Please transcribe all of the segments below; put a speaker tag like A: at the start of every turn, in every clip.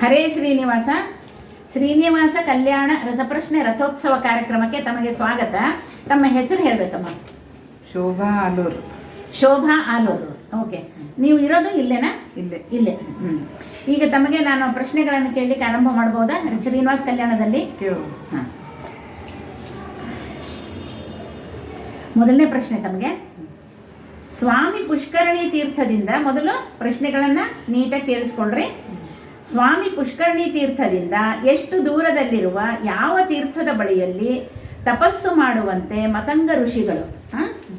A: ಹರೇ ಶ್ರೀನಿವಾಸ. ಶ್ರೀನಿವಾಸ ಕಲ್ಯಾಣ ರಸಪ್ರಶ್ನೆ ರಥೋತ್ಸವ ಕಾರ್ಯಕ್ರಮಕ್ಕೆ ತಮಗೆ ಸ್ವಾಗತ. ತಮ್ಮ ಹೆಸರು ಹೇಳಬೇಕಮ್ಮ?
B: ಶೋಭಾ ಆಲೂರು.
A: ಶೋಭಾ ಆಲೂರು. ಓಕೆ ನೀವು ಇರೋದು ಇಲ್ಲೇನಾ?
B: ಇಲ್ಲೇ.
A: ಇಲ್ಲೇ. ಹ್ಞೂ ಈಗ ತಮಗೆ ನಾನು ಪ್ರಶ್ನೆಗಳನ್ನು ಕೇಳಲಿಕ್ಕೆ ಆರಂಭ ಮಾಡ್ಬೋದಾ? ಶ್ರೀನಿವಾಸ ಕಲ್ಯಾಣದಲ್ಲಿ? ಹಾಂ. ಮೊದಲನೇ ಪ್ರಶ್ನೆ ತಮಗೆ. ಸ್ವಾಮಿ ಪುಷ್ಕರಣಿ ತೀರ್ಥದಿಂದ ಮೊದಲು ಪ್ರಶ್ನೆಗಳನ್ನು ನೀಟಾಗಿ ಕೇಳಿಸ್ಕೊಳ್ರಿ. ಸ್ವಾಮಿ ಪುಷ್ಕರಣಿ ತೀರ್ಥದಿಂದ ಎಷ್ಟು ದೂರದಲ್ಲಿರುವ ಯಾವ ತೀರ್ಥದ ಬಳಿಯಲ್ಲಿ ತಪಸ್ಸು ಮಾಡುವಂತೆ ಮತಂಗ ಋಷಿಗಳು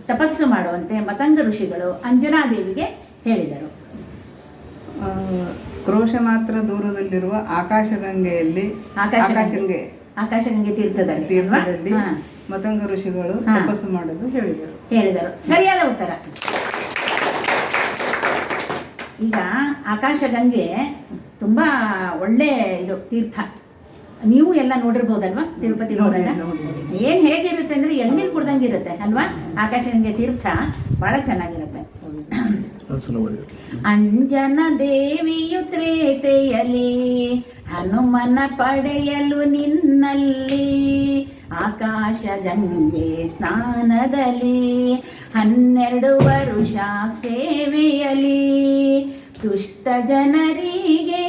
A: ತಪಸ್ಸು ಮಾಡುವಂತೆ ಮತಂಗ ಋಷಿಗಳು ಅಂಜನಾದೇವಿಗೆ ಹೇಳಿದರು.
B: ಕ್ರೋಶ ಮಾತ್ರ ದೂರದಲ್ಲಿರುವ ಆಕಾಶಗಂಗೆಯಲ್ಲಿ
A: ಆಕಾಶಗಂಗೆ
B: ಆಕಾಶಗಂಗೆ
A: ತೀರ್ಥದಲ್ಲಿ?
B: ತೀರ್ಥದಲ್ಲಿ. ಮತಂಗ ಋಷಿಗಳು ತಪಸ್ಸು ಮಾಡಲು ಹೇಳಿದರು.
A: ಹೇಳಿದರು. ಸರಿಯಾದ ಉತ್ತರ. ಈಗ ಆಕಾಶಗಂಗೆ ತುಂಬ ಒಳ್ಳೆ ಇದು ತೀರ್ಥ. ನೀವು ಎಲ್ಲ ನೋಡಿರ್ಬೋದಲ್ವಾ? ತಿರುಪತಿ ಹೋದಾಗ. ಏನ್ ಹೇಗಿರುತ್ತೆ ಅಂದ್ರೆ ಎಳ್ನೀರು ಕುಡ್ದಂಗೆ ಇರುತ್ತೆ ಅಲ್ವಾ ಆಕಾಶಗಂಗೆ ತೀರ್ಥ ಬಹಳ ಚೆನ್ನಾಗಿರುತ್ತೆ. ಅಂಜನ ದೇವಿಯು ತ್ರೇತೆಯಲಿ ಹನುಮನ ಪಡೆಯಲು ನಿನ್ನಲ್ಲಿ. ಆಕಾಶ ಗಂಗೆ ಸ್ನಾನದಲ್ಲಿ ಹನ್ನೆರಡು ವರುಷ ಸೇವೆಯಲಿ ದುಷ್ಟ ಜನರಿಗೆ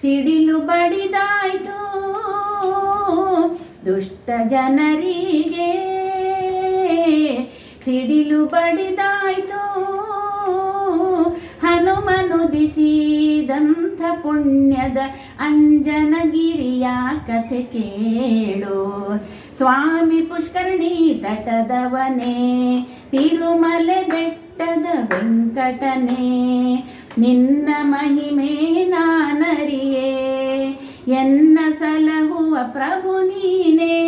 A: ಸಿಡಿಲು ಬಡಿದಾಯ್ತು. ದುಷ್ಟ ಜನರಿಗೆ ಸಿಡಿಲು ಬಡಿದಾಯ್ತು. ಹನುಮನುದಿಸಿದಂಥ ಪುಣ್ಯದ ಅಂಜನಗಿರಿಯ ಕಥೆ ಕೇಳು. ಸ್ವಾಮಿ ಪುಷ್ಕರಣಿ ತಟದವನೇ, ತಿರುಮಲೆ ಬೆಟ್ಟದ ವೆಂಕಟನೇ, ನಿನ್ನ ಮಹಿಮೆ ನಾನರಿಯೇ, ಎನ್ನ ಸಲಹುವ ಪ್ರಭು ನೀನೇ.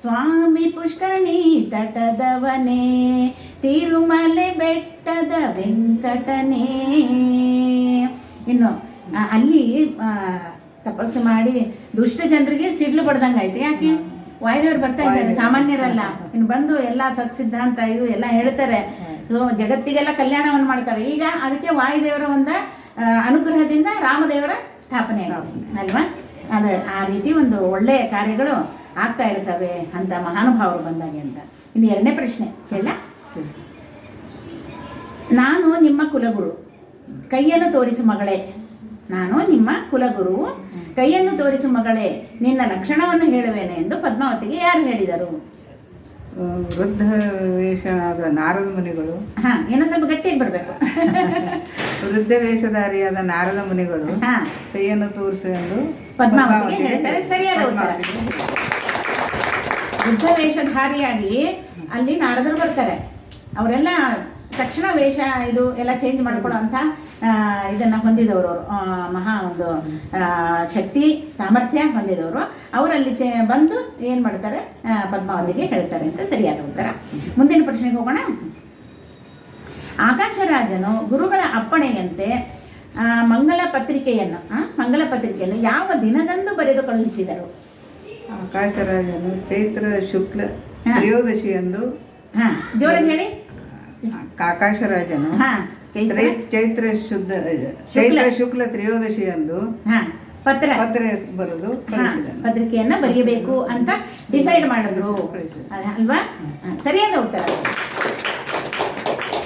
A: ಸ್ವಾಮಿ ಪುಷ್ಕರಣಿ ತಟದವನೇ, ತಿರುಮಲೆ ಬೆಟ್ಟದ ವೆಂಕಟನೇ. ಇನ್ನು ಅಲ್ಲಿ ತಪಸ್ಸು ಮಾಡಿ ದುಷ್ಟ ಜನರಿಗೆ ಸಿಡ್ಲು ಬಡ್ದಂಗೆ ಆಯ್ತು. ಯಾಕೆ? ವಾಯುದೇವರು ಬರ್ತಾ ಇದ್ದಾರೆ ಸಾಮಾನ್ಯರಲ್ಲ. ಇನ್ನು ಬಂದು ಎಲ್ಲ ಸತ್ಸಿದ್ಧಾಂತ ಇದು ಎಲ್ಲ ಹೇಳ್ತಾರೆ. ಜಗತ್ತಿಗೆಲ್ಲ ಕಲ್ಯಾಣವನ್ನು ಮಾಡ್ತಾರೆ. ಈಗ ಅದಕ್ಕೆ ವಾಯುದೇವರ ಒಂದು ಅನುಗ್ರಹದಿಂದ ರಾಮದೇವರ ಸ್ಥಾಪನೆ. ಅಲ್ವಾ? ಅದು ಆ ರೀತಿ ಒಂದು ಒಳ್ಳೆಯ ಕಾರ್ಯಗಳು ಆಗ್ತಾ ಇರ್ತವೆ ಅಂತ ಮಹಾನುಭಾವರು ಬಂದಾಗೆ ಅಂತ. ಇನ್ನು ಎರಡನೇ ಪ್ರಶ್ನೆ ಕೇಳ. ನಾನು ನಿಮ್ಮ ಕುಲಗುರು. ಕೈಯನ್ನು ತೋರಿಸು ಮಗಳೇ. ನಾನು ನಿಮ್ಮ ಕುಲಗುರು. ಕೈಯನ್ನು ತೋರಿಸು ಮಗಳೇ ನಿನ್ನ ಲಕ್ಷಣವನ್ನು ಹೇಳುವೇನೆ ಎಂದು ಪದ್ಮಾವತಿಗೆ ಯಾರು ಹೇಳಿದರು?
B: ವೃದ್ಧ ವೇಷನಾದ ನಾರದ ಮುನಿಗಳು.
A: ಹಾ ಏನೋ ಸ್ವಲ್ಪ ಗಟ್ಟಿಯಾಗಿ ಬರಬೇಕು.
B: ವೃದ್ಧ ವೇಷಧಾರಿಯಾದ ನಾರದ ಮುನಿಗಳು.
A: ಹಾ.
B: ಕೈಯನ್ನು ತೋರಿಸು ಎಂದು
A: ಪದ್ಮಾವತಿಗೆ ಹೇಳ್ತಾರೆ. ಸರಿಯಾದ ಉತ್ತರ. ವೃದ್ಧ ವೇಷಧಾರಿಯಾಗಿ ಅಲ್ಲಿ ನಾರದರು ಬರ್ತಾರೆ. ಅವರೆಲ್ಲ ತಕ್ಷಣ ವೇಷ ಇದು ಎಲ್ಲ ಚೇಂಜ್ ಮಾಡ್ಕೊಳ್ಳೋ ಅಂಥ ಇದನ್ನು ಹೊಂದಿದವರು ಅವರು. ಮಹಾ ಒಂದು ಶಕ್ತಿ ಸಾಮರ್ಥ್ಯ ಹೊಂದಿದವರು. ಅವರಲ್ಲಿ ಚೇ ಬಂದು ಏನು ಮಾಡ್ತಾರೆ ಪದ್ಮಾವತಿಗೆ ಹೇಳ್ತಾರೆ ಅಂತ ಸರಿಯಾದ ಉತ್ತರ. ಮುಂದಿನ ಪ್ರಶ್ನೆಗೆ ಹೋಗೋಣ. ಆಕಾಶರಾಜನು ಗುರುಗಳ ಅಪ್ಪಣೆಯಂತೆ ಆ, ಮಂಗಲ ಪತ್ರಿಕೆಯನ್ನು ಮಂಗಳ ಮಂಗಲ ಪತ್ರಿಕೆಯನ್ನು ಯಾವ ದಿನದಂದು ಬರೆದು ಕಳುಹಿಸಿದರು?
B: ಆಕಾಶರಾಜನು ಚೈತ್ರ ಶುಕ್ಲ
A: ಹಾ.
B: ತ್ರಯೋದಶಿ ಎಂದು
A: ಹಾ ಜೋರಾಗಿ ಹೇಳಿ.
B: ಆಕಾಶರಾಜನು
A: ಹಾ ಚೈತ್ರ.
B: ತ್ರೈ- ಚೈತ್ರ ಶುದ್ಧ ಚೈತ್ರ ಶುಕ್ಲ. ತ್ರಯೋದಶಿ ಎಂದು
A: ಹಾ ಪತ್ರ.
B: ಪತ್ರ ಬರೋದು
A: ಪತ್ರಿಕೆಯನ್ನ ಬರೆಯಬೇಕು ಅಂತ ಡಿಸೈಡ್ ಮಾಡಿದ್ರು. ಅಲ್ವಾ? ಸರಿಯಾದ ಉತ್ತರ.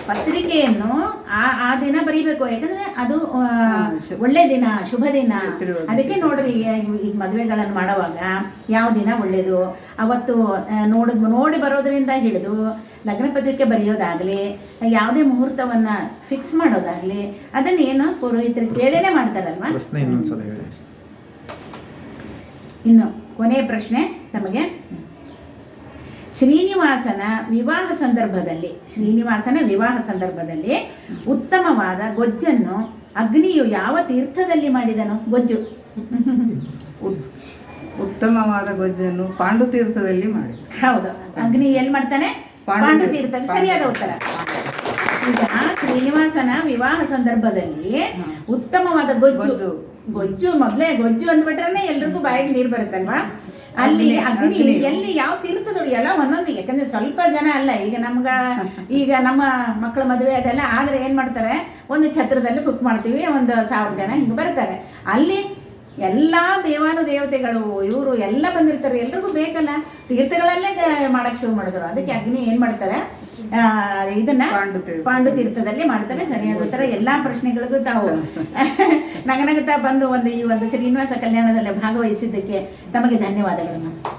A: ಪತ್ರಿಕೆಯನ್ನು ಆ ಆ ದಿನ ಬರೀಬೇಕು. ಯಾಕಂದ್ರೆ ಅದು ಒಳ್ಳೆ ದಿನ ಶುಭ ದಿನ. ಅದಕ್ಕೆ ನೋಡ್ರಿ ಈ- ಈಗ ಮದುವೆಗಳನ್ನು ಮಾಡುವಾಗ ಯಾವ ದಿನ ಒಳ್ಳೇದು ಅವತ್ತು ನೋಡ ನೋಡಿ ಬರೋದ್ರಿಂದ ಹಿಡಿದು ಲಗ್ನ ಪತ್ರಿಕೆ ಬರೆಯೋದಾಗಲಿ ಯಾವುದೇ ಮುಹೂರ್ತವನ್ನ ಫಿಕ್ಸ್ ಮಾಡೋದಾಗ್ಲಿ ಅದನ್ನೇನು ಪುರೋಹಿತರು ಕೇಳೇನೆ ಮಾಡ್ತಾರಲ್ವಾ?
C: ಪ್ರಶ್ನೆ ಇನ್ನೊಂದ್ಸಲ ಹೇಳಿ.
A: ಇನ್ನು ಕೊನೆಯ ಪ್ರಶ್ನೆ ತಮಗೆ. ಶ್ರೀನಿವಾಸನ ವಿವಾಹ ಸಂದರ್ಭದಲ್ಲಿ ಶ್ರೀನಿವಾಸನ ವಿವಾಹ ಸಂದರ್ಭದಲ್ಲಿ ಉತ್ತಮವಾದ ಗೊಜ್ಜನ್ನು ಅಗ್ನಿಯು ಯಾವ ತೀರ್ಥದಲ್ಲಿ ಮಾಡಿದನು? ಗೊಜ್ಜು.
B: ಉತ್ತಮವಾದ ಗೊಜ್ಜನ್ನು ಪಾಂಡುತೀರ್ಥದಲ್ಲಿ ಮಾಡಿ
A: ಹೌದು. ಅಗ್ನಿ ಎಲ್ಲಿ ಮಾಡ್ತಾನೆ?
B: ಪಾಂಡು
A: ಸರಿಯಾದ ಉತ್ತರ. ಈಗ ಶ್ರೀನಿವಾಸನ ವಿವಾಹ ಸಂದರ್ಭದಲ್ಲಿ ಉತ್ತಮವಾದ ಗೊಜ್ಜು.
B: ಗೊಜ್ಜು.
A: ಮೊದಲೇ ಗೊಜ್ಜು ಅಂದ್ಬಿಟ್ರೆ ಎಲ್ರಿಗೂ ಬಾಯಿಗೆ ನೀರು ಬರುತ್ತಲ್ವಾ? ಅಲ್ಲಿ
B: ಅಗ್ನಿ.
A: ಎಲ್ಲಿ ಯಾವ ತೀರ್ಥದೊಳಗೆ ಎಲ್ಲ ಒಂದೊಂದು. ಯಾಕಂದ್ರೆ ಸ್ವಲ್ಪ ಜನ ಅಲ್ಲ. ಈಗ ನಮ್ಗ ಈಗ ನಮ್ಮ ಮಕ್ಕಳ ಮದುವೆ ಅದೆಲ್ಲ. ಆದ್ರೆ ಏನ್ ಮಾಡ್ತಾರೆ? ಒಂದು ಛತ್ರದಲ್ಲಿ ಬುಕ್ ಮಾಡ್ತೀವಿ. ಒಂದು ಸಾವಿರ ಜನ ಹಿಂಗೆ ಬರ್ತಾರೆ ಅಲ್ಲಿ ಎಲ್ಲಾ ದೇವಾನು ದೇವತೆಗಳು ಇವರು ಎಲ್ಲ ಬಂದಿರ್ತಾರೆ. ಎಲ್ರಿಗೂ ಬೇಕಲ್ಲ? ತೀರ್ಥಗಳಲ್ಲೇ ಮಾಡಕ್ಕೆ ಮಾಡಕ್ ಶುರು ಮಾಡಿದ್ರು. ಅದಕ್ಕೆ ಅಗ್ನಿ ಏನು ಮಾಡ್ತಾರೆ? ಇದನ್ನ
B: ಪಾಂಡು
A: ಪಾಂಡು ತೀರ್ಥದಲ್ಲಿ ಮಾಡ್ತಾರೆ ಸರಿಯಾದ ಉತ್ತರ ಎಲ್ಲಾ ಪ್ರಶ್ನೆಗಳಿಗೂ ತಾವು ನಗನಗುತ್ತಾ ಬಂದು ಒಂದು ಈ ಒಂದು ಶ್ರೀನಿವಾಸ ಕಲ್ಯಾಣದಲ್ಲಿ ಭಾಗವಹಿಸಿದ್ದಕ್ಕೆ ತಮಗೆ ಧನ್ಯವಾದಗಳು.